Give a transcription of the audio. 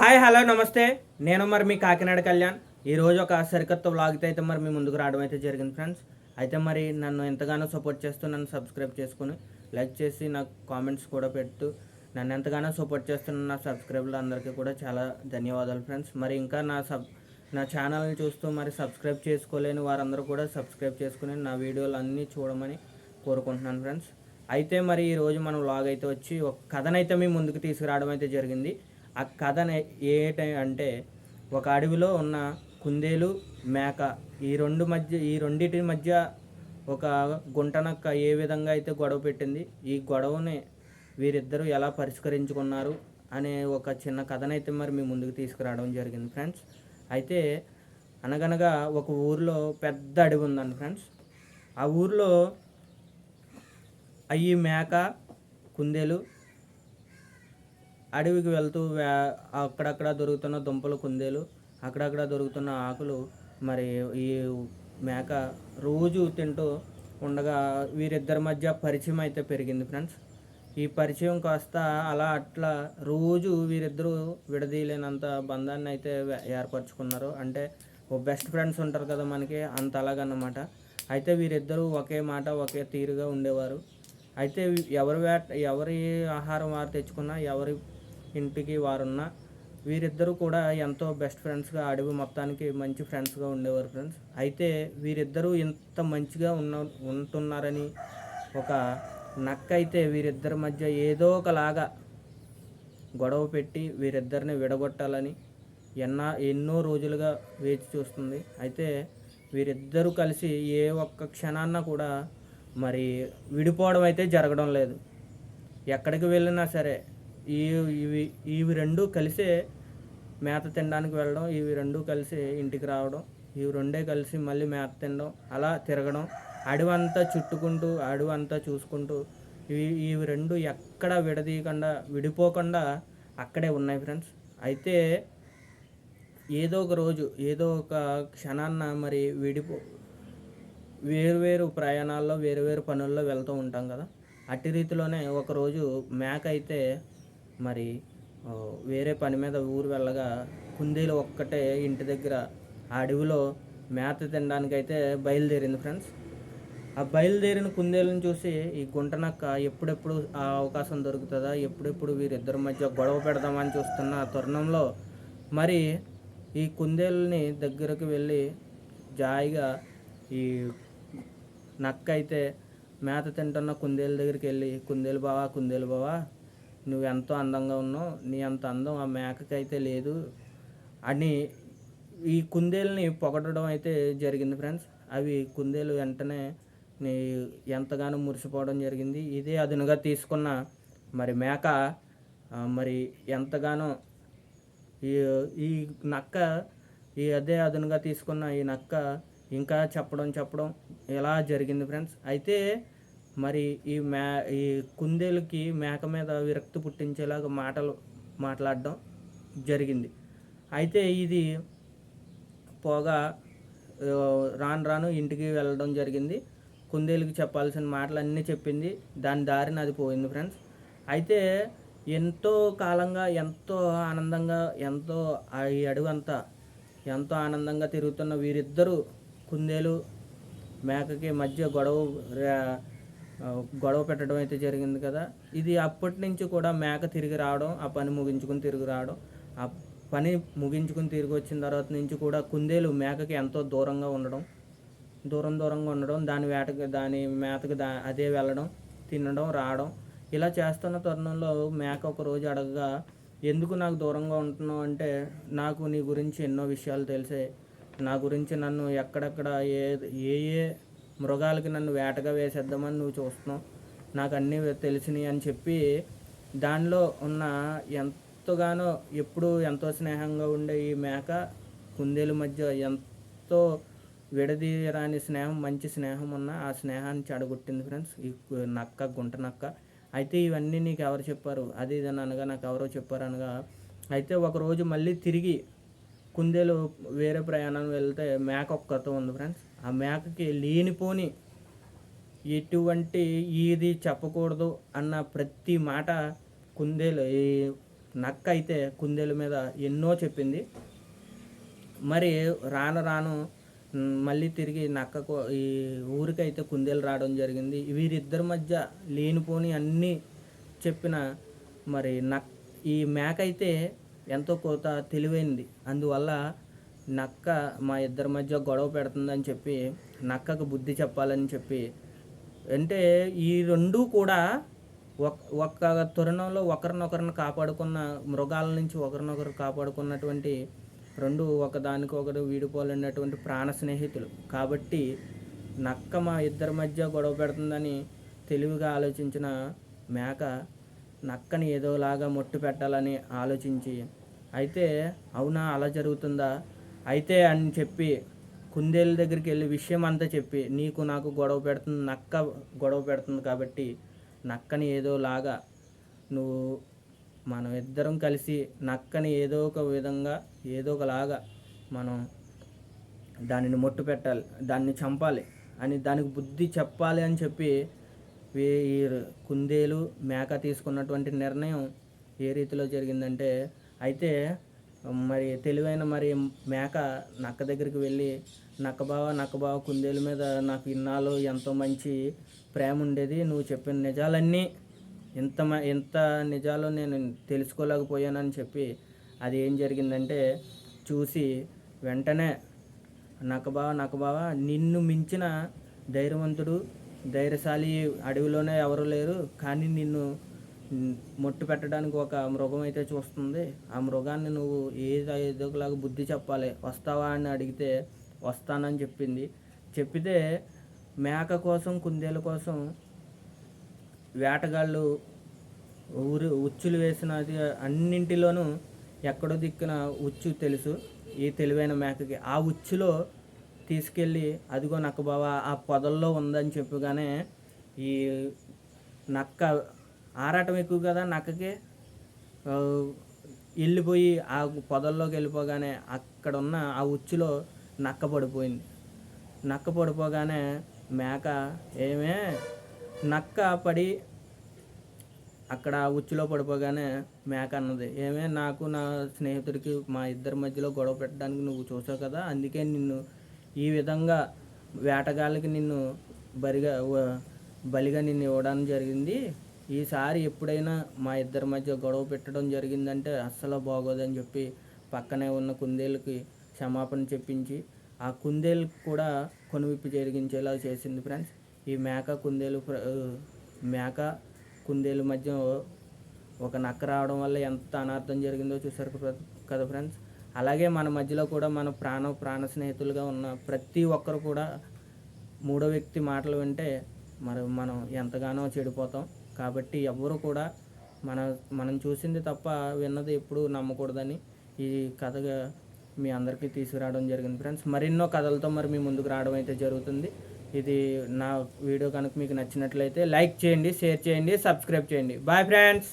Hi hello నమస్తే. నేను మరి మీ కాకినాడ కళ్యాణ్. ఈరోజు ఒక సరికొత్త వ్లాగ్తో అయితే మరి మీ ముందుకు రావడం అయితే జరిగింది ఫ్రెండ్స్ అయితే మరి నన్ను ఎంతగానో సపోర్ట్ చేస్తూ నన్ను సబ్స్క్రైబ్ చేసుకుని లైక్ చేసి నాకు కామెంట్స్ కూడా పెడుతూ నన్ను ఎంతగానో సపోర్ట్ చేస్తున్న నా సబ్స్క్రైబర్లు అందరికీ కూడా చాలా ధన్యవాదాలు ఫ్రెండ్స్ మరి ఇంకా నా సబ్ నా ఛానల్ని చూస్తూ మరి సబ్స్క్రైబ్ చేసుకోలేని వారందరూ కూడా సబ్స్క్రైబ్ చేసుకుని నా వీడియోలు అన్నీ చూడమని కోరుకుంటున్నాను ఫ్రెండ్స్ అయితే మరి ఈరోజు మనం వ్లాగ్ అయితే వచ్చి ఒక కథనైతే మీ ముందుకు తీసుకురావడం అయితే జరిగింది. ఆ కథ ఏట అంటే ఒక అడవిలో ఉన్న కుందేలు మేక ఈ రెండు మధ్య ఈ రెండింటి మధ్య ఒక గుంటనక్క ఏ విధంగా అయితే గొడవ పెట్టింది ఈ గొడవని వీరిద్దరూ ఎలా పరిష్కరించుకున్నారు అనే ఒక చిన్న కథనైతే మరి మీ ముందుకు తీసుకురావడం జరిగింది ఫ్రెండ్స్. అయితే అనగనగా ఒక ఊరిలో పెద్ద అడవి ఉందండి ఫ్రెండ్స్. ఆ ఊరిలో అయ్యి మేక కుందేలు అడవికి వెళ్తూ అక్కడక్కడ దొరుకుతున్న దుంపలు కుందేలు అక్కడక్కడ దొరుకుతున్న ఆకులు మరి ఈ మేక రోజు తింటూ ఉండగా వీరిద్దరి మధ్య పరిచయం అయితే పెరిగింది ఫ్రెండ్స్. ఈ పరిచయం కాస్త అలా అట్లా రోజు వీరిద్దరూ విడదీయలేనంత బంధాన్ని అయితే ఏర్పరచుకున్నారు. అంటే ఓ బెస్ట్ ఫ్రెండ్స్ ఉంటారు కదా మనకి అంత అలాగన్నమాట. అయితే వీరిద్దరూ ఒకే మాట ఒకే తీరుగా ఉండేవారు. అయితే ఎవరి వేట ఎవరి ఆహారం వారు తెచ్చుకున్నా ఎవరి ఇంటికి వారున్న వీరిద్దరూ కూడా ఎంతో బెస్ట్ ఫ్రెండ్స్గా అడవి మొత్తానికి మంచి ఫ్రెండ్స్గా ఉండేవారు ఫ్రెండ్స్ అయితే వీరిద్దరూ ఇంత మంచిగా ఉన్న ఉంటున్నారని ఒక నక్క అయితే వీరిద్దరి మధ్య ఏదో ఒకలాగా గొడవ పెట్టి వీరిద్దరిని విడగొట్టాలని ఎన్న ఎన్నో రోజులుగా వేచి చూస్తుంది. అయితే వీరిద్దరూ కలిసి ఏ ఒక్క క్షణాన్న కూడా మరి విడిపోవడం అయితే జరగడం లేదు. ఎక్కడికి వెళ్ళినా సరే ఇవి ఇవి రెండు కలిసే మేత తినడానికి వెళ్ళడం ఇవి రెండు కలిసి ఇంటికి రావడం ఇవి రెండే కలిసి మళ్ళీ మేత తినడం అలా తిరగడం అడవంతా చుట్టుకుంటూ అడవంతా చూసుకుంటూ ఇవి ఇవి రెండు ఎక్కడ విడదీయకుండా విడిపోకుండా అక్కడే ఉన్నాయి ఫ్రెండ్స్. అయితే ఏదో ఒక రోజు ఏదో ఒక క్షణాన్న మరి విడిపో వేరువేరు ప్రయాణాల్లో వేరువేరు పనుల్లో వెళ్తూ ఉంటాం కదా. అట్టి రీతిలోనే ఒకరోజు మేక అయితే మరి వేరే పని మీద ఊరు వెళ్ళగా కుందేలు ఒక్కటే ఇంటి దగ్గర ఆ అడవిలో మేత తినడానికి అయితే బయలుదేరింది ఫ్రెండ్స్. ఆ బయలుదేరిన కుందేలను చూసి ఈ గుంటనక్క ఎప్పుడెప్పుడు ఆ అవకాశం దొరుకుతుందా ఎప్పుడెప్పుడు వీరిద్దరి మధ్య గొడవ పెడదామని చూస్తున్న తరుణంలో మరి ఈ కుందేలని దగ్గరకు వెళ్ళి జాయిగా ఈ నక్క అయితే మేత తింటున్న కుందేలు దగ్గరికి వెళ్ళి కుందేలు బావా కుందేలు బావా నువ్వు ఎంతో అందంగా ఉన్నావు నీ అంత అందం ఆ మేకకైతే లేదు. అని ఈ కుందేలుని పొగడడం అయితే జరిగింది ఫ్రెండ్స్ అవి కుందేలు వెంటనే నీ ఎంతగానో మురిసిపోవడం జరిగింది. ఇదే అదునుగా తీసుకున్న మరి మేక మరి ఎంతగానో ఈ ఈ నక్క ఈ అదే అదునుగా తీసుకున్న ఈ నక్క ఇంకా చెప్పడం చెప్పడం ఇలా జరిగింది ఫ్రెండ్స్ అయితే మరి ఈ మే ఈ కుందేలుకి మేక మీద విరక్తి పుట్టించేలాగా మాటలు మాట్లాడడం జరిగింది. అయితే ఇది పోగా రాను రాను ఇంటికి వెళ్ళడం జరిగింది. కుందేలుకి చెప్పాల్సిన మాటలు అన్నీ చెప్పింది. దాని దారిని అది పోయింది ఫ్రెండ్స్. అయితే ఎంతో కాలంగా ఎంతో ఆనందంగా ఎంతో ఆ ఈ అడుగు అంతా ఎంతో ఆనందంగా తిరుగుతున్న వీరిద్దరూ కుందేలు మేకకి మధ్య గొడవ గొడవ పెట్టడం అయితే జరిగింది కదా. ఇది అప్పటి నుంచి కూడా మేక తిరిగి రావడం ఆ పని ముగించుకుని తిరిగి రావడం ఆ పని ముగించుకుని తిరిగి వచ్చిన తర్వాత నుంచి కూడా కుందేలు మేకకి ఎంతో దూరంగా ఉండడం దూరం దూరంగా ఉండడం దాని వేటకి దాని మేతకి దా అదే వెళ్ళడం తినడం రావడం ఇలా చేస్తున్న తరుణంలో మేక ఒక రోజు అడగగా ఎందుకు నాకు దూరంగా ఉంటున్నావు? అంటే నాకు నీ గురించి ఎన్నో విషయాలు తెలిసాయి. నా గురించి నన్ను ఎక్కడెక్కడ ఏ ఏ ఏ మృగాలకి నన్ను వేటగా వేసేద్దామని నువ్వు చూస్తున్నావు. నాకు అన్నీ తెలిసినాయి అని చెప్పి దానిలో ఉన్న ఎంతగానో ఎప్పుడు ఎంతో స్నేహంగా ఉండే ఈ మేక కుందేలు మధ్య ఎంతో విడదీయరాని స్నేహం మంచి స్నేహం ఉన్న ఆ స్నేహాన్ని చెడగొట్టింది ఫ్రెండ్స్ ఈ నక్క గుంట నక్క. అయితే ఇవన్నీ నీకు ఎవరు చెప్పారు? అది ఇది అని అనగా నాకు ఎవరో చెప్పారు అనగా అయితే ఒకరోజు మళ్ళీ తిరిగి కుందేలు వేరే ప్రయాణం వెళ్తే మేక ఒక్కతో ఉంది ఫ్రెండ్స్ ఆ మేకకి లేనిపోని ఎటువంటి ఇది చెప్పకూడదు అన్న ప్రతి మాట కుందేలు ఈ నక్క అయితే కుందేలు మీద ఎన్నో చెప్పింది. మరి రాను రాను మళ్ళీ తిరిగి నక్కకు ఈ ఊరికైతే కుందేలు రావడం జరిగింది. వీరిద్దరి మధ్య లేనిపోని అన్నీ చెప్పిన మరి నక్ ఈ మేక అయితే ఎంతో కోత తెలివైంది. అందువల్ల నక్క మా ఇద్దరి మధ్య గొడవ పెడుతుందని చెప్పి నక్కకు బుద్ధి చెప్పాలని చెప్పి అంటే ఈ రెండూ కూడా ఒక ఒక్క తరుణంలో ఒకరినొకరిని కాపాడుకున్న మృగాల నుంచి ఒకరినొకరు కాపాడుకున్నటువంటి రెండు ఒకదానికొకరు వీడిపోలేనటువంటి ప్రాణ స్నేహితులు. కాబట్టి నక్క మా ఇద్దరి మధ్య గొడవ పెడుతుందని తెలివిగా ఆలోచించిన మేక నక్కని ఏదోలాగా మొట్టు పెట్టాలని ఆలోచించి అయితే అవునా అలా జరుగుతుందా? అయితే అని చెప్పి కుందేలు దగ్గరికి వెళ్ళి విషయం అంతా చెప్పి నీకు నాకు గొడవ పెడుతుంది నక్క గొడవ పెడుతుంది కాబట్టి నక్కని ఏదోలాగా నువ్వు మనం ఇద్దరం కలిసి నక్కని ఏదో ఒక విధంగా ఏదో ఒకలాగా మనం దానిని మొట్టు పెట్టాలి దాన్ని చంపాలి అని దానికి బుద్ధి చెప్పాలి అని చెప్పి ఈ కుందేలు మేక తీసుకున్నటువంటి నిర్ణయం ఏ రీతిలో జరిగిందంటే అయితే మరి తెలివైన మరి మేక నక్క దగ్గరికి వెళ్ళి నక్క బావ నక్క బావ కుందేలు మీద నాకు ఇన్నాళ్ళు ఎంతో మంచి ప్రేమ ఉండేది. నువ్వు చెప్పిన నిజాలన్నీ ఇంత మ- ఇంత నిజాలు నేను తెలుసుకోలేకపోయానని చెప్పి అది ఏం జరిగిందంటే చూసి వెంటనే నక్కబావ నక్కబావ నిన్ను మించిన ధైర్యవంతుడు ధైర్యశాలి అడవిలోనే ఎవరు లేరు. కానీ నిన్ను మొట్టు పెట్టడానికి ఒక మృగం అయితే చూస్తుంది. ఆ మృగాన్ని నువ్వు ఏదో ఏదోలాగా బుద్ధి చెప్పాలి. వస్తావా అని అడిగితే వస్తానని చెప్పింది. చెప్పితే మేక కోసం కుందేల కోసం వేటగాళ్ళు ఊరు ఉచ్చులు వేసినది అన్నింటిలోనూ ఎక్కడో దిక్కున ఉచ్చు తెలుసు ఈ తెలివైన మేకకి. ఆ ఉచ్చులో తీసుకెళ్ళి అదిగో నక్క బావ ఆ పొదల్లో ఉందని చెప్పగానే ఈ నక్క ఆరాటం ఎక్కువ కదా నక్కకి. వెళ్ళిపోయి ఆ పొదల్లోకి వెళ్ళిపోగానే అక్కడ ఉన్న ఆ ఉచ్చులో నక్క పడిపోయింది. నక్క పడిపోగానే మేక ఏమే? నక్క పడి అక్కడ ఉచ్చులో పడిపోగానే మేక అన్నది ఏమే? నాకు నా స్నేహితుడికి మా ఇద్దరి మధ్యలో గొడవ పెట్టడానికి నువ్వు చూసావు కదా అందుకే నిన్ను ఈ విధంగా వేటగాళ్ళకి నిన్ను బరిగా బలిగా నిన్ను ఇవ్వడం జరిగింది. ఈసారి ఎప్పుడైనా మా ఇద్దరి మధ్య గొడవ పెట్టడం జరిగిందంటే అస్సలు బాగోదని చెప్పి పక్కనే ఉన్న కుందేలుకి క్షమాపణ చెప్పించి ఆ కుందేలు కూడా కొనువిప్పు జరిగించేలా చేసింది ఫ్రెండ్స్. ఈ మేక కుందేలు మేక కుందేలు మధ్య ఒక నక్క రావడం వల్ల ఎంత అనార్థం జరిగిందో చూసారు కదా- కదా ఫ్రెండ్స్. అలాగే మన మధ్యలో కూడా మన ప్రాణ ప్రాణ స్నేహితులుగా ఉన్న ప్రతి ఒక్కరు కూడా మూడో వ్యక్తి మాటలు వింటే మరి మనం ఎంతగానో చెడిపోతాం. కాబట్టి ఎవ్వరు కూడా మన మనం చూసింది తప్ప విన్నది ఎప్పుడు నమ్మకూడదని ఈ కథగా మీ అందరికీ తీసుకురావడం జరిగింది ఫ్రెండ్స్. మరెన్నో కథలతో మరి మీ ముందుకు రావడం అయితే జరుగుతుంది. ఇది నా వీడియో కనుక మీకు నచ్చినట్లయితే లైక్ చేయండి షేర్ చేయండి సబ్స్క్రైబ్ చేయండి. Bye friends!